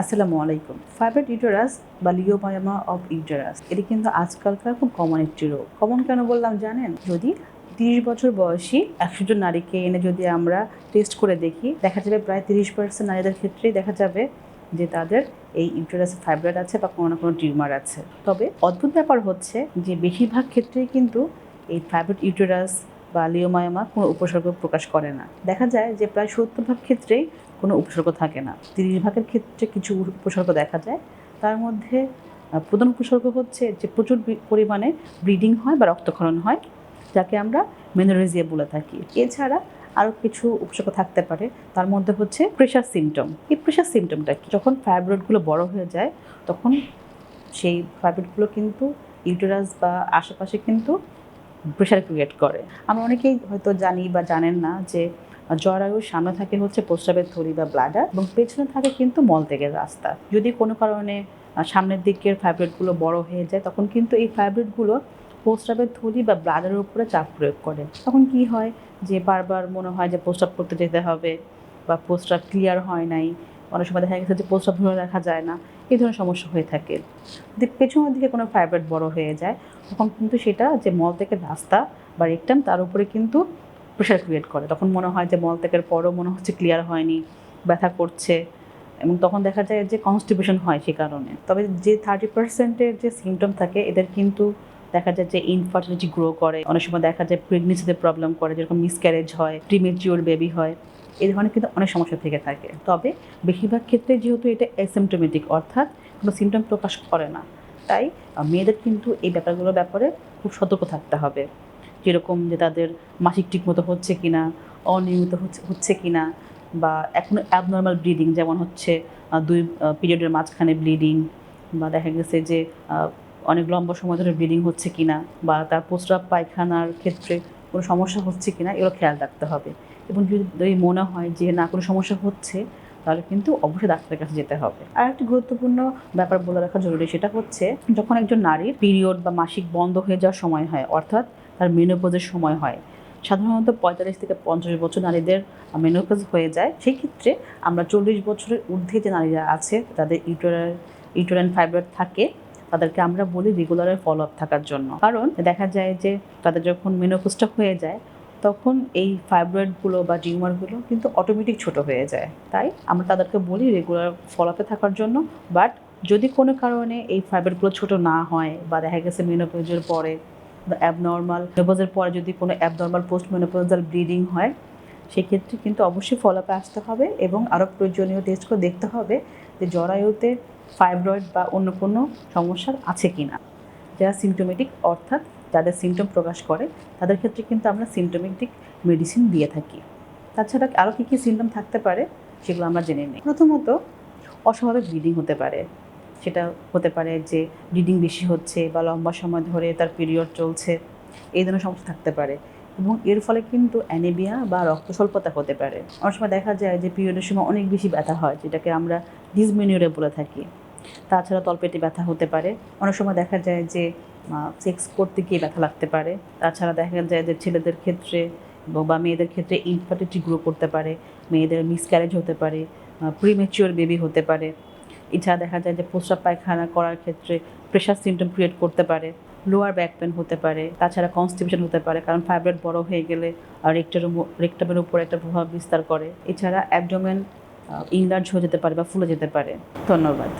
আসসালামু আলাইকুম। Fibre uterus বা লিওমায়ামা অফ ইউটারাস এটি কিন্তু আজকালকার খুব কমন একটি রোগ। কমন কেন বললাম জানেন? যদি তিরিশ বছর বয়সী একশো জন নারীকে এনে যদি আমরা টেস্ট করে দেখি, দেখা যাবে প্রায় তিরিশ পার্সেন্ট নারীদের ক্ষেত্রেই দেখা যাবে যে তাদের এই ইউটারাসে ফাইব্রয়েড আছে বা কোনো না কোনো টিউমার আছে। তবে অদ্ভুত ব্যাপার হচ্ছে যে বেশিরভাগ ক্ষেত্রেই কিন্তু এই ফাইব্রয়েড ইউটারাস বা লিওমায়ামা কোনো উপসর্গ প্রকাশ করে না। দেখা যায় যে প্রায় সত্তর ভাগ ক্ষেত্রেই কোনো উপসর্গ থাকে না। তিরিশ ভাগের ক্ষেত্রে কিছু উপসর্গ দেখা যায়। তার মধ্যে প্রধান উপসর্গ হচ্ছে যে প্রচুর পরিমাণে ব্লিডিং হয় বা রক্তক্ষরণ হয়, যাকে আমরা মেনোরেজিয়া বলে থাকি। এছাড়া আরও কিছু উপসর্গ থাকতে পারে। তার মধ্যে হচ্ছে প্রেশার সিমটম এই প্রেশার সিমটমটা কি? যখন ফাইব্রয়েডগুলো বড় হয়ে যায়, তখন সেই ফাইব্রয়েডগুলো কিন্তু ইউটেরাস বা আশেপাশে কিন্তু প্রেশার ক্রিয়েট করে। আমরা অনেকেই হয়তো জানি বা জানেন না যে জরায়ুর সামনে থাকে হচ্ছে প্রস্রাবের থলি বা ব্লাডার এবং পেছনে থাকে কিন্তু মলত্যাগের রাস্তা। যদি কোনো কারণে সামনের দিকের ফাইব্রয়েডগুলো বড় হয়ে যায়, তখন কিন্তু এই ফাইব্রয়েডগুলো প্রস্রাবের থলি বা ব্লাডারের উপরে চাপ প্রয়োগ করে। তখন কি হয় যে বারবার মনে হয় যে প্রস্রাব করতে যেতে হবে বা প্রস্রাব ক্লিয়ার হয় নাই। অনেক সময় দেখা গেছে যে প্রস্রাব ধরে রাখা যায় না। এই ধরনের সমস্যা হয়ে থাকে। যদি পেছনের দিকে কোনো ফাইব্রয়েড বড় হয়ে যায়, তখন কিন্তু সেটা যে মল থেকে রাস্তা বা রেকটাম তার উপরে কিন্তু প্রেশার ক্রিয়েট করে। তখন মনে হয় যে মল ত্যাগের পরও মনে হচ্ছে ক্লিয়ার হয়নি, ব্যথা করছে এবং তখন দেখা যায় যে কনস্টিপেশন হয় সে কারণে। তবে যে থার্টি পার্সেন্টের যে সিমটম থাকে, এদের কিন্তু দেখা যায় যে ইনফার্টিলিটি গ্রো করে। অনেক সময় দেখা যায় প্রেগনেন্সিতে প্রবলেম করে, যেরকম মিসক্যারেজ হয় প্রিমেচিওর বেবি হয়, এই ধরনের কিন্তু অনেক সমস্যা থেকে থাকে। তবে বেশিরভাগ ক্ষেত্রে যেহেতু এটা অ্যাসিমটোমেটিক অর্থাৎ কোনো সিমটম প্রকাশ করে না, তাই মেয়েদের কিন্তু এই ব্যাপারগুলোর ব্যাপারে খুব সতর্ক থাকতে হবে। যেরকম যে তাদের মাসিক ঠিকমতো হচ্ছে কিনা, অনিয়মিত হচ্ছে হচ্ছে কিনা বা এখনও অ্যাবনর্মাল ব্লিডিং যেমন হচ্ছে দুই পিরিয়ডের মাঝখানে ব্লিডিং বা দেখা গেছে যে অনেক লম্বা সময় ধরে ব্লিডিং হচ্ছে কি না বা তার প্রস্রাব পায়খানার ক্ষেত্রে কোনো সমস্যা হচ্ছে কি না এগুলো খেয়াল রাখতে হবে। এবং যদি মনে হয় যে না, কোনো সমস্যা হচ্ছে, তাহলে কিন্তু অবশ্যই ডাক্তারের কাছে যেতে হবে। আর একটি গুরুত্বপূর্ণ ব্যাপার বলে রাখা জরুরি সেটা হচ্ছে, যখন একজন নারীর পিরিয়ড বা মাসিক বন্ধ হয়ে যাওয়ার সময় হয়, অর্থাৎ তার মেনোপোজের সময় হয়। সাধারণত পঁয়তাল্লিশ থেকে পঞ্চাশ বছর নারীদের মেনোপোজ হয়ে যায়। সেই ক্ষেত্রে আমরা চল্লিশ বছরের ঊর্ধ্বে যে নারীরা আছে তাদের ইউটোরাল ইউটোরাইন ফাইব্রয়েড থাকে, তাদেরকে আমরা বলি রেগুলারের ফলো আপ থাকার জন্য। কারণ দেখা যায় যে তাদের যখন মেনোপোজটা হয়ে যায়, তখন এই ফাইব্রয়েডগুলো বা টিউমারগুলো কিন্তু অটোমেটিক ছোট হয়ে যায়। তাই আমরা তাদেরকে বলি রেগুলার ফলো আপে থাকার জন্য। বাট যদি কোনো কারণে এই ফাইব্রয়েডগুলো ছোট না হয় বা দেখা গেছে মেনোপোজের পরে অ্যাবনর্মাল মেনোপোজের পরে যদি কোনো অ্যাবনর্মাল পোস্ট মেনোপোজাল ব্লিডিং হয়, সেক্ষেত্রে কিন্তু অবশ্যই ফলো আপে আসতে হবে এবং আরও প্রয়োজনীয় টেস্ট করে দেখতে হবে যে জরায়ুতে ফাইব্রয়েড বা অন্য কোনো সমস্যা আছে কি না যারা সিমটোমেটিক অর্থাৎ যাদের সিমটম প্রকাশ করে, তাদের ক্ষেত্রে কিন্তু আমরা সিমটোমেটিক মেডিসিন দিয়ে থাকি। তাছাড়া আরও কী কী সিমটম থাকতে পারে, সেগুলো আমরা জেনে নিই। প্রথমত, অস্বাভাবিক ব্লিডিং হতে পারে। সেটা হতে পারে যে ব্লিডিং বেশি হচ্ছে বা লম্বা সময় ধরে তার পিরিয়ড চলছে, এই ধরনের সমস্যা থাকতে পারে। এবং এর ফলে কিন্তু অ্যানিমিয়া বা রক্ত স্বল্পতা হতে পারে। অনেক সময় দেখা যায় যে পিরিয়ডের সময় অনেক বেশি ব্যথা হয়, যেটাকে আমরা ডিসমিনিউরে বলে থাকি। তাছাড়া তলপেটে ব্যথা হতে পারে। অনেক সময় দেখা যায় যে সেক্স করতে গিয়ে ব্যথা লাগতে পারে। তাছাড়া দেখা যায় যে ছেলেদের ক্ষেত্রে বা মেয়েদের ক্ষেত্রে ইনফার্টিলিটি গ্রো করতে পারে। মেয়েদের মিসক্যারেজ হতে পারে প্রিমেচিওর বেবি হতে পারে। এছাড়া দেখা যায় যে প্রস্রাব পায়খানা করার ক্ষেত্রে প্রেশার সিমটম ক্রিয়েট করতে পারে লোয়ার ব্যাক পেন হতে পারে, তাছাড়া কনস্টিপেশন হতে পারে, কারণ ফাইব্রয়েড বড় হয়ে গেলে রেক্টের রেক্টামের উপর একটা প্রভাব বিস্তার করে। এছাড়া অ্যাবডোমেন ইনলার্জ হয়ে যেতে পারে বা ফুলে যেতে পারে। ধন্যবাদ।